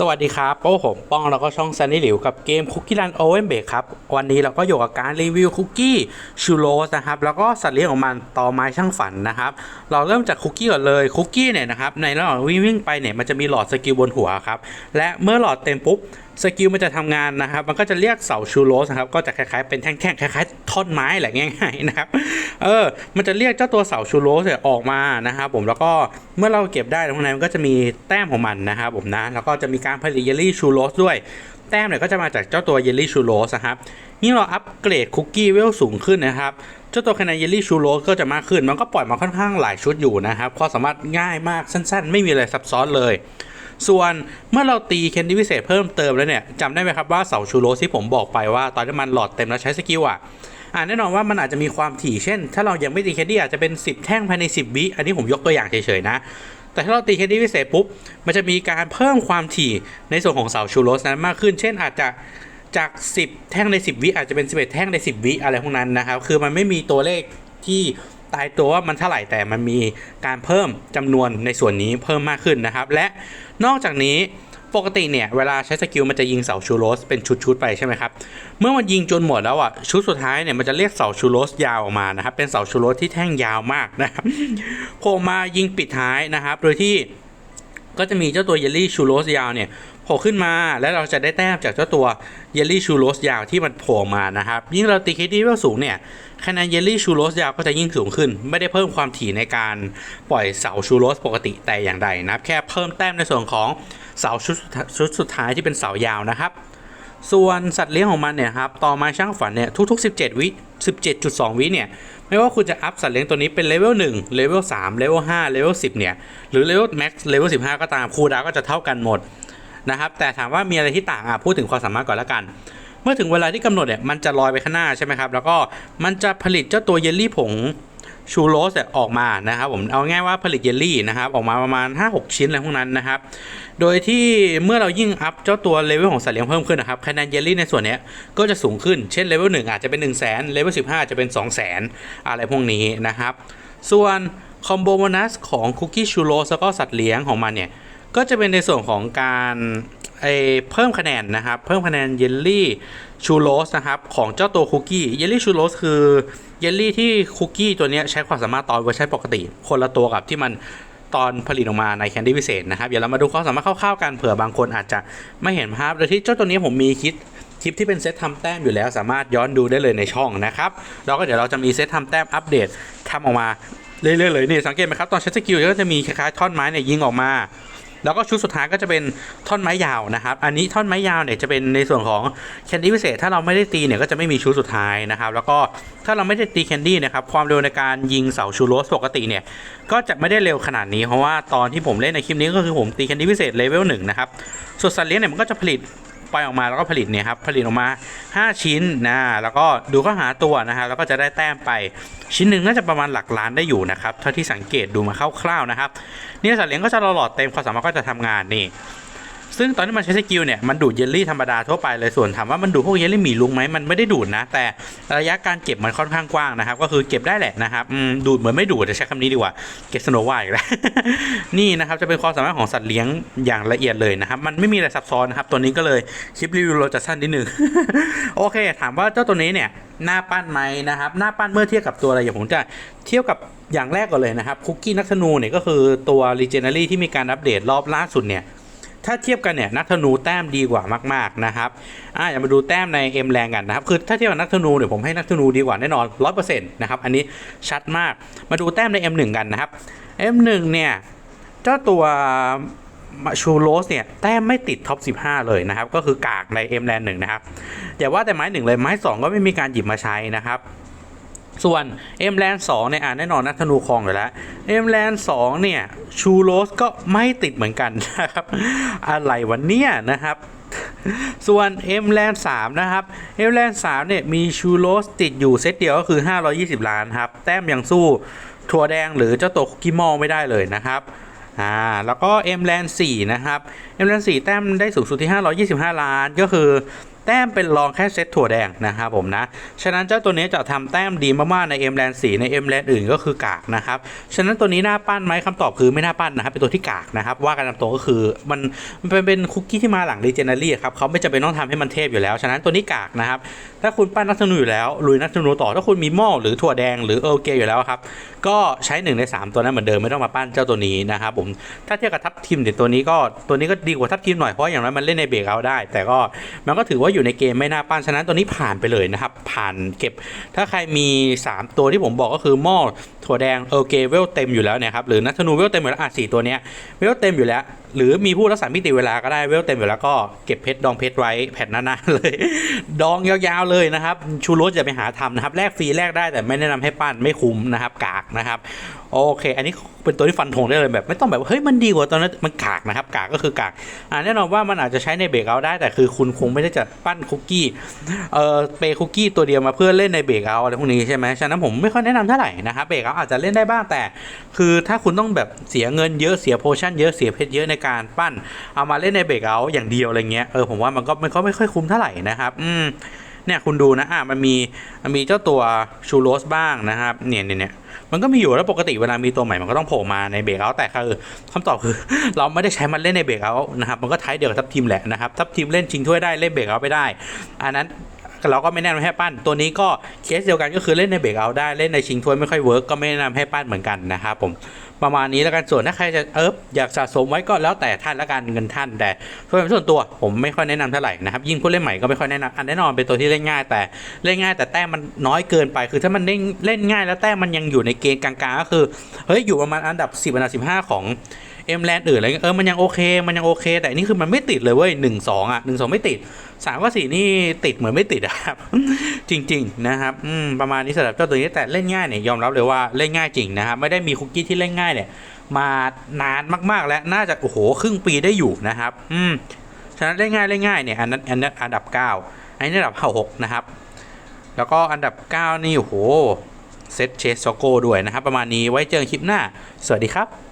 สวัสดีครับโอ้ผมป้องแล้วก็ช่องซันนี่หลิวกับเกมคุกกี้รันโอเวนเบกครับ วันนี้เราก็อยู่กับการรีวิวคุกกี้ชูโรสนะครับ แล้วก็สัตว์เลี้ยงของมันต่อไม้ช่างฝันนะครับ เราเริ่มจากคุกกี้ก่อนเลยคุกกี้เนี่ยนะครับในระหว่างวิ่งไปเนี่ยมันจะมีหลอดสกิลบนหัวครับ และเมื่อหลอดเต็มปุ๊บ สกิลมันจะทำงานนะครับ มันก็จะเรียกเสาชูโรสนะครับก็จะคล้ายๆเป็นแท่งๆคล้ายๆท่อนไม้แหละง่ายๆนะครับเออมันจะเรียกเจ้าตัวเสาชูโรสออกมานะครับผมแล้วก็เมื่อเราเก็บได้ตรงนั้นมันก็จะมีแต้มของมันนะครับผมนะแล้วก็จะมีการผลิตเยลลี่ชูโรสด้วยแต้มเนี่ยก็จะมาจากเจ้าตัวเยลลี่ชูโรสครับยิ่งเราอัปเกรดคุกกี้เวลสูงขึ้นนะครับ เจ้าตัวคะแนนเยลลี่ชูโรสก็จะมากขึ้น มันก็ปล่อยมาค่อนข้างหลายชุดอยู่นะครับความสามารถง่ายมากสั้น ๆ ไม่มีอะไรซับซ้อนเลย ส่วนเมื่อเราตีแคนดี้พิเศษเพิ่มเติมแล้วเนี่ยจำได้ไหมครับว่าเสาชูโรสที่ผมบอกไปว่าตอนที่มันหลอดเต็มแล้วใช้สกิลอะอ่าแน่นอนว่ามันอาจจะมีความถี่เช่น ถ้าเรายังไม่ตีแคนดี้อาจจะเป็น 10 แท่งภายใน 10 วิอันนี้ผมยกตัวอย่างเฉยๆนะ แต่ถ้าเราตีแคนดี้พิเศษปุ๊บ มันจะมีการเพิ่มความถี่ในส่วนของเสาชูโรสนั้นมากขึ้น เช่นอาจจะจาก 10 แท่งใน 10 วิอาจจะเป็น 11 แท่งใน 10 วิอะไรพวกนั้นนะครับ คือมันไม่มีตัวเลขที่ ตายตัวว่ามันเท่าไหร่แต่มันมีการเพิ่มจำนวนในส่วนนี้เพิ่มมากขึ้นนะครับ และนอกจากนี้ปกติเนี่ยเวลาใช้สกิลมันจะยิงเสาชูโรสเป็นชุดๆไปใช่ไหมครับ เมื่อมันยิงจนหมดแล้วอะชุดสุดท้ายเนี่ยมันจะเรียกเสาชูโรสยาวออกมานะครับ เป็นเสาชูโรสที่แท่งยาวมากนะครับโผล่มายิงปิดท้ายนะครับ โดยที่ก็จะมีเจ้าตัวเยลลี่ชูโรสยาวเนี่ย ผล่ขึ้นมาแล้วเราจะได้แต้มจากเจ้าตัวเยลลี่ชูโรสยาวที่มันโผล่มานะครับ ยิ่งเราตีเคดีเวลสูงเนี่ยคะแนนเยลลี่ชูโรสยาวก็จะยิ่งสูงขึ้น ไม่ได้เพิ่มความถี่ในการปล่อยเสาชูโรสปกติแต่อย่างใดนะครับแค่เพิ่มแต้มในส่วนของเสาชุดชุดสุดท้ายที่เป็นเสายาวนะครับ ส่วนสัตว์เลี้ยงของมันเนี่ยครับต่อมาช่างฝันเนี่ยทุก ๆ 17 วิ 17.2 วิเนี่ยไม่ว่าคุณจะอัพสัตว์เลี้ยงตัวนี้เป็นเลเวล1เลเวล3เลเวล5เลเวล10เนี่ยหรือเลเวลแม็กซ์เลเวล15 ก็ตามคูดาก็จะเท่ากันหมด นะครับแต่ถามว่ามีอะไรที่ต่างอะพูดถึงความสามารถก่อนละกัน เมื่อถึงเวลาที่กำหนดเนี่ยมันจะลอยไปข้างหน้าใช่ไหมครับแล้วก็มันจะผลิตเจ้าตัวเยลลี่ผงชูโรสเนี่ยออกมานะครับผมเอาง่ายว่าผลิตเยลลี่นะครับออกมาประมาณ 5-6 ชิ้นอะไรพวกนั้นนะครับ โดยที่เมื่อเรายิ่งอัพเจ้าตัวเลเวลของสัตว์เลี้ยงเพิ่มขึ้นนะครับคะแนนเยลลี่ในส่วนนี้ก็จะสูงขึ้นเช่นเลเวล1อาจจะเป็น 1 0 0 0 0แสนเลเวล15 จะเป็น 2 0 0 0 0 0อะไรพวกนี้นะครับ ส่วนคอมโบโบนัสของคุกกี้ชูโรสแล้วก็สัตว์เลี้ยงของมันเนี่ย ก็จะเป็นในส่วนของการไอเพิ่มคะแนนนะครับ เพิ่มคะแนนเยลลี่ชูโรสนะครับของเจ้าตัวคุกกี้เยลลี่ชูโรสคือเยลลี่ที่คุกกี้ตัวนี้ใช้ความสามารถตอนเวอร์ชันปกติ คนละตัวกับที่มันตอนผลิตออกมาในแคนดี้พิเศษนะครับเดี๋ยวเรามาดูความสามารถคร่าวๆกันเผื่อบางคนอาจจะไม่เห็นภาพโดยที่เจ้าตัวนี้ผมมีคลิปคลิปที่เป็นเซตทำแต้มอยู่แล้วสามารถย้อนดูได้เลยในช่องนะครับแล้วก็เดี๋ยวเราจะมีเซตทำแต้มอัปเดตทำออกมาเรื่อยๆเลยนี่สังเกตไหมครับตอนใช้สกิลก็จะมีคล้ายๆท่อนไม้เนี่ยยิงออกมา แล้วก็ชุดสุดท้ายก็จะเป็นท่อนไม้ยาวนะครับ อันนี้ท่อนไม้ยาวเนี่ยจะเป็นในส่วนของแคนดี้พิเศษ ถ้าเราไม่ได้ตีเนี่ยก็จะไม่มีชุดสุดท้ายนะครับ แล้วก็ถ้าเราไม่ได้ตีแคนดี้นะครับ ความเร็วในการยิงเสาชูโรสปกติเนี่ย ก็จะไม่ได้เร็วขนาดนี้ เพราะว่าตอนที่ผมเล่นในคลิปนี้ก็คือผมตีแคนดี้พิเศษเลเวลหนึ่งนะครับ ส่วนสัตว์เลี้ยงเนี่ยมันก็จะผลิต ปล่อยออกมาแล้วก็ผลิตเนี่ยครับผลิตออกมา 5 ชิ้นนะแล้วก็ดูก็หาตัวนะฮะแล้วก็จะได้แต้มไป ชิ้นหนึ่งน่าจะประมาณหลักล้านได้อยู่นะครับเท่าที่สังเกตดูมาคร่าวๆนะครับเนี่ยสัตว์เลี้ยงก็จะหลอดเต็มความสามารถก็จะทำงานนี่ ซึ่งตอนที่มันใช้สกิลเนี่ยมันดูดเยลลี่ธรรมดาทั่วไปเลยส่วนถามว่ามันดูดพวกเยลลี่หมีลุงไหมมันไม่ได้ดูดนะ แต่ระยะการเก็บมันค่อนข้างกว้างนะครับ ก็คือเก็บได้แหละนะครับดูดเหมือนไม่ดูดจะใช้คำนี้ดีกว่าเก็บสโนว์ไวอีกแล้วนี่นะครับจะเป็นความสามารถของสัตว์เลี้ยงอย่างละเอียดเลยนะครับ มันไม่มีอะไรซับซ้อนนะครับตัวนี้ก็เลยคลิปรีวิวเราจะสั้นนิดนึงโอเค ถามว่าเจ้าตัวนี้เนี่ยหน้าปั้นไหมนะครับหน้าปั้นเมื่อเทียบกับตัวอะไรอย่างผมจะเทียบกับอย่างแรกก่อนเลยนะครับคุกกี้นักธนูเนี่ยก็คือตัว Legendary ที่มีการอัปเดตรอบล่าสุดเนี่ย ถ้าเทียบกันเนี่ยนักธนูแต้มดีกว่ามากๆนะครับอ่าอย่ามาดูแต้มใน M แรงกันนะครับคือถ้าเทียบกับนักธนูเนี่ยผมให้นักธนูดีกว่าแน่นอน100%นะครับอันนี้ชัดมากมาดูแต้มใน M1 กันนะครับ M1 เนี่ยเจ้าตัวชูโรสเนี่ยแต้มไม่ติดท็อป 15 เลยนะครับ ก็คือกากใน M แลนหนึ่งนะครับ อย่าว่าแต่ไม้หนึ่งเลยไม้สองก็ไม่มีการหยิบมาใช้นะครับ ส่วน M แลน2เนี่ยอ่าแน่นอนนักธนูคลองอยู่แล้ว M แลน2เนี่ยชูโรสก็ไม่ติดเหมือนกันนะครับ อะไรวันเนี้ยนะครับส่วน M แลน3นะครับ M แลน3เนี่ย มีชูโรสติดอยู่เซตเดียวก็คือ 520 ล้านครับ แต้มยังสู้ถั่วแดงหรือเจ้าตัวคุกกี้มอลไม่ได้เลยนะครับ อ่า แล้วก็ M แลน4นะครับ M แลน4แต้มได้สูงสุดที่ 525 ล้านก็คือ แต้มเป็นรองแค่เซตถั่วแดงนะครับผมนะ ฉะนั้นเจ้าตัวนี้จะทำแต้มดีมากๆใน M แลนสีใน M แลนอื่นก็คือกากนะครับ ฉะนั้นตัวนี้น่าปั้นไหมคำตอบคือไม่น่าปั้นนะครับ เป็นตัวที่กากนะครับ ว่ากันตามตรงก็คือมันมันเป็นเป็นคุกกี้ที่มาหลังรีเจน a รี่ครับเขาไม่จำเป็นต้องทำให้มันเทพอยู่แล้ว ฉะนั้นตัวนี้กากนะครับ ถ้าคุณปั้นนักธนูอยู่แล้วลุยนักธนูต่อ ถ้าคุณมีหม้อหรือถั่วแดงหรือเออร์เกอยู่แล้วครับ ก็ใช้หนึ่งในสามตัวนั้นเหมือนเดิมไม่ต้องมาปั้นเจ้าตัวนี้นะครับผม ถ้าเทียบกับทัพทีมเดี๋ยวตัวนี้ก็ตัวนี้ก็ดีกว่าทัพทีมหน่อยเพราะอย่างน้อยมันเล่นในเบรกเอาได้ แต่ก็มันก็ถือว่าอยู่ในเกมไม่น่าปั้นฉะนั้นตัวนี้ผ่านไปเลยนะครับ ผ่านเก็บ ถ้าใครมี 3 ตัวที่ผมบอกก็คือหม้อถั่วแดงเออเกเวลเต็มอยู่แล้วนะครับหรือนัทนูเวลเต็มอยู่แล้วอะสี่ตัวเนี้ยเวลเต็มอยู่แล้วหรือมีผู้รักษามิติเวลาก็ได้เวลเต็มอยู่แล้วก็เก็บเพชรดองเพชรไว้แผ่นหน้าๆเลย ดองยาวๆเลยนะครับ ชูรสอย่าไปหาทำนะครับแลกฟรีแลกได้แต่ไม่แนะนำให้ปั้นไม่คุ้มนะครับ กากนะครับโอเค อันนี้เป็นตัวที่ฟันธงได้เลยแบบ ไม่ต้องแบบเฮ้ยมันดีกว่าตอนนั้นมันกากนะครับกากก็คือกากอ่าแน่นอนว่ามันอาจจะใช้ในเบรกเอาได้แต่คือคุณคงไม่ได้จะปั้นคุกกี้เอ่อเปคุกกี้ตัวเดียวมาเพื่อเล่นในเบรกเอาอะไรพวกนี้ใช่ไหมฉะนั้นผมไม่ค่อยแนะนำเท่าไหร่นะครับเบรกเอาอาจจะเล่นได้บ้างแต่ คือถ้าคุณต้องแบบเสียเงินเยอะเสียโพชั่นเยอะเสียเพชรเยอะในการปั้น เอามาเล่นในเบรกเอาอย่างเดียวอะไรเงี้ยเออผมว่ามันก็มันก็ไม่ค่อยคุ้มเท่าไหร่นะครับ อืมเนี่ยคุณดูนะอะมันมีมันมีเจ้าตัวชูโรสบ้างนะครับเนี่ยเนี่ยเนี่ยมันก็มีอยู่แล้วปกติเวลามีตัวใหม่มันก็ต้องโผล่มาในเบรกเอาแต่คือคำตอบคือ เราไม่ได้ใช้มันเล่นในเบรกเอานะครับมันก็ไทยเดียวกับทัพทีมแหละนะครับทัพทีมเล่นชิงถ้วยได้เล่นเบรกเอาไปได้ อันนั้นเราก็ไม่แนะนำให้ปั้น ตัวนี้ก็เคสเดียวกันก็คือเล่นในเบรกเอาได้เล่นในชิงถ้วยไม่ค่อยเวิร์กก็ไม่แนะนำให้ปั้นเหมือนกันนะครับผม ประมาณนี้แล้วกันส่วนถ้าใครจะเอิบอยากสะสมไว้ก็แล้วแต่ท่านละกันเงินท่านแต่ส่วนตัวผมไม่ค่อยแนะนำเท่าไหร่นะครับยิ่งผู้เล่นใหม่ก็ไม่ค่อยแนะนำอันแน่นอนเป็นตัวที่เล่นง่าย แต่เล่นง่าย แต่แต้มมันน้อยเกินไปคือถ้ามันเล่นเล่นง่ายแล้วแต้มมันยังอยู่ในเกณฑ์กลางๆก็คือเฮ้ยอยู่ประมาณอันดับ 10อันดับ15 ของ เอ็มแลนด์อื่นอะไรเงี้ยเออมันยังโอเคมันยังโอเค แต่อันนี่คือมันไม่ติดเลยเว้ยหนึ่งสองอะหนึ่งสองไม่ติดสามกับสี่นี่ติดเหมือนไม่ติดอะครับ จริง ๆ นะครับอืมประมาณนี้สำหรับเจ้าตัวนี้แต่เล่นง่ายเนี่ยยอมรับเลยว่าเล่นง่ายจริงนะครับไม่ได้มีคุกกี้ที่เล่นง่ายเนี่ยมานานมากๆแล้วน่าจะโอ้โหครึ่งปีได้อยู่นะครับ อืมฉะนั้นเล่นง่ายเล่นง่ายเนี่ยอันนั้นอันนั้นอันดับ9อันนี้อันดับหกนะครับ แล้วก็อันดับ9นี่โอ้โหเซตเชสโซโก้ด้วยนะครับ ประมาณนี้ไว้เจอกันคลิปหน้า สวัสดีครับ